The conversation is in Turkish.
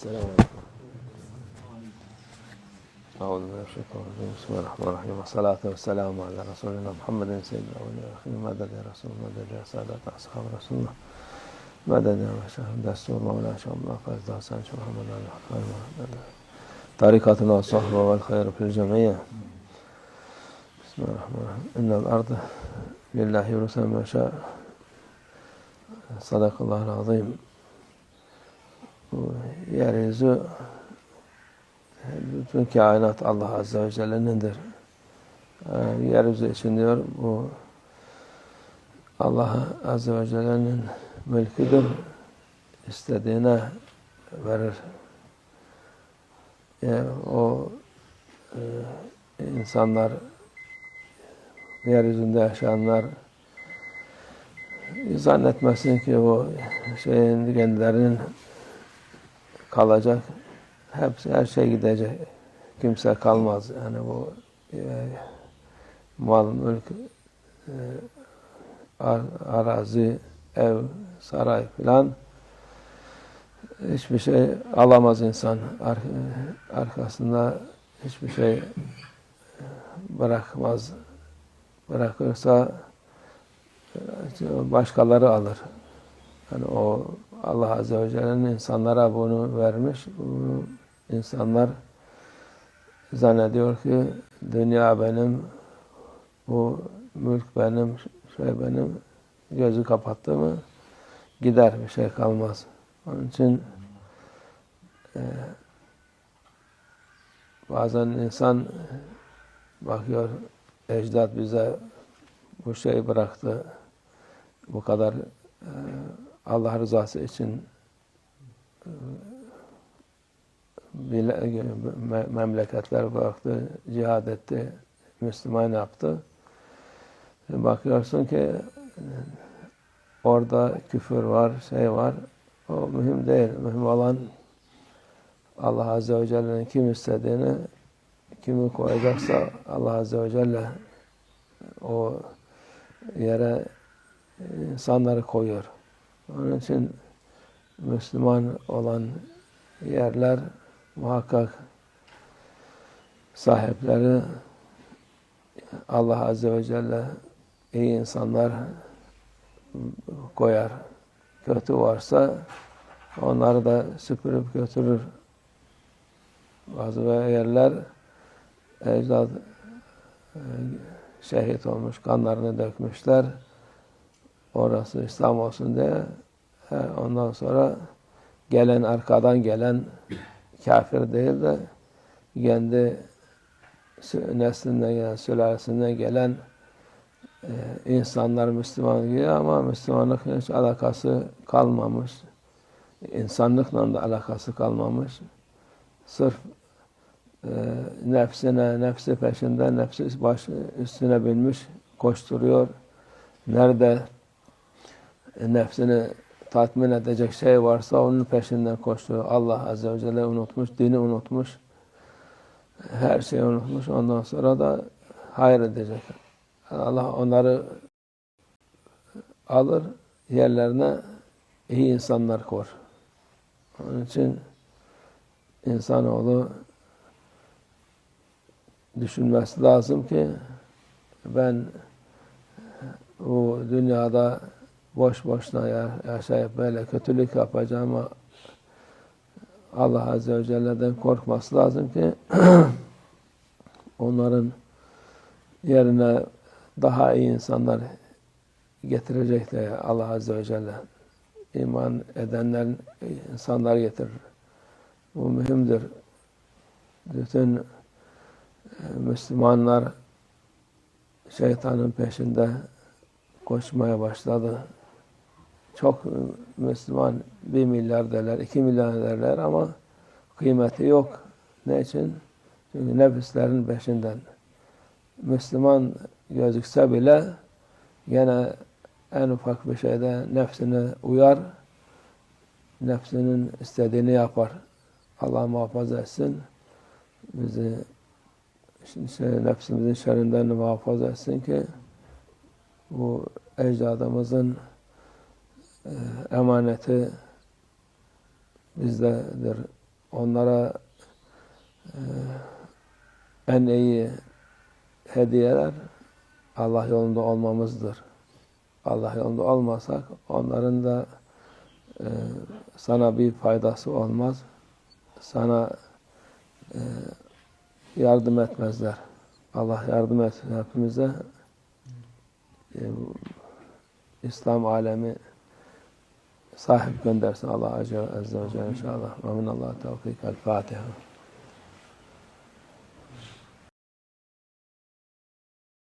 السلام عليكم. أعوذ بالله من الشيطان الرجيم. بسم الله الرحمن الرحيم. والصلاة والسلام على رسولنا محمد سيد الأولين والآخرين مدد يا رسول مدد يا سادة أصحاب رسول الله مدد يا مشاهد دستور مولانا شاء الله. فاز حسن شاء على الحقائق طريقتنا الصحبة والخير في الجميع. بسم الله الرحمن الرحيم. إن الأرض لله يورثها ما شاء صدق الله العظيم. Yeryüzü bütün kainat Allah Azze ve Celle'nindir. Ee, yeryüzü için diyor bu Allah Azze ve Celle'nin mülküdür. İstediğine verir. Yani o e, insanlar yeryüzünde yaşayanlar zannetmesin ki o şeyin kendilerinin kalacak. Hepsi her şey gidecek. Kimse kalmaz. Yani bu e, mal, mülk, e, ar, arazi, ev, saray filan hiçbir şey alamaz insan. Ar, arkasında hiçbir şey bırakmaz. Bırakırsa başkaları alır. Yani o Allah Azze ve Celle'nin insanlara bunu vermiş. Bunu insanlar zannediyor ki dünya benim, bu mülk benim, şey benim. Gözü kapattı mı gider bir şey kalmaz. Onun için e, bazen insan bakıyor ecdat bize bu şeyi bıraktı. Bu kadar e, Allah rızası için memleketler bıraktı, cihad etti, Müslüman yaptı. Bakıyorsun ki orada küfür var, şey var. O mühim değil. Mühim olan Allah Azze ve Celle'nin kim istediğini, kimi koyacaksa Allah Azze ve Celle o yere insanları koyuyor. Onun için Müslüman olan yerler muhakkak sahipleri Allah Azze ve Celle iyi insanlar koyar. Kötü varsa onları da süpürüp götürür. Bazı yerler ecdad şehit olmuş, kanlarını dökmüşler. Orası İslam olsun diye ondan sonra gelen arkadan gelen kafir değil de kendi neslinden gelen, sülalesinden gelen e, insanlar Müslüman gibi ama Müslümanlıkla hiç alakası kalmamış. İnsanlıkla da alakası kalmamış. Sırf e, nefsine, nefsi peşinde, nefsi baş üstüne binmiş, koşturuyor. Nerede nefsini tatmin edecek şey varsa onun peşinden koşturuyor. Allah Azze ve Celle unutmuş, dini unutmuş. Her şeyi unutmuş. Ondan sonra da hayır edecek. Allah onları alır, yerlerine iyi insanlar kor. Onun için insanoğlu düşünmesi lazım ki ben bu dünyada boş boşuna yaşayıp böyle kötülük yapacağıma Allah Azze ve Celle'den korkması lazım ki onların yerine daha iyi insanlar getirecek de Allah Azze ve Celle iman edenler insanlar getirir. Bu mühimdir. Bütün e, Müslümanlar şeytanın peşinde koşmaya başladı. Çok Müslüman bir milyar derler, iki milyar derler ama kıymeti yok. Ne için? Çünkü nefislerin peşinden. Müslüman gözükse bile gene en ufak bir şeyde nefsine uyar, nefsinin istediğini yapar. Allah muhafaza etsin. Bizi şey, nefsimizin şerrinden muhafaza etsin ki bu ecdadımızın e, emaneti bizdedir. onlara e, en iyi hediyeler Allah yolunda olmamızdır. Allah yolunda olmasak onların da e, sana bir faydası olmaz. Sana e, yardım etmezler. Allah yardım etsin hepimize. E, İslam alemi sahip göndersin Allah Azze ve Celle inşallah. Amin Allah tevfik. El Fatiha.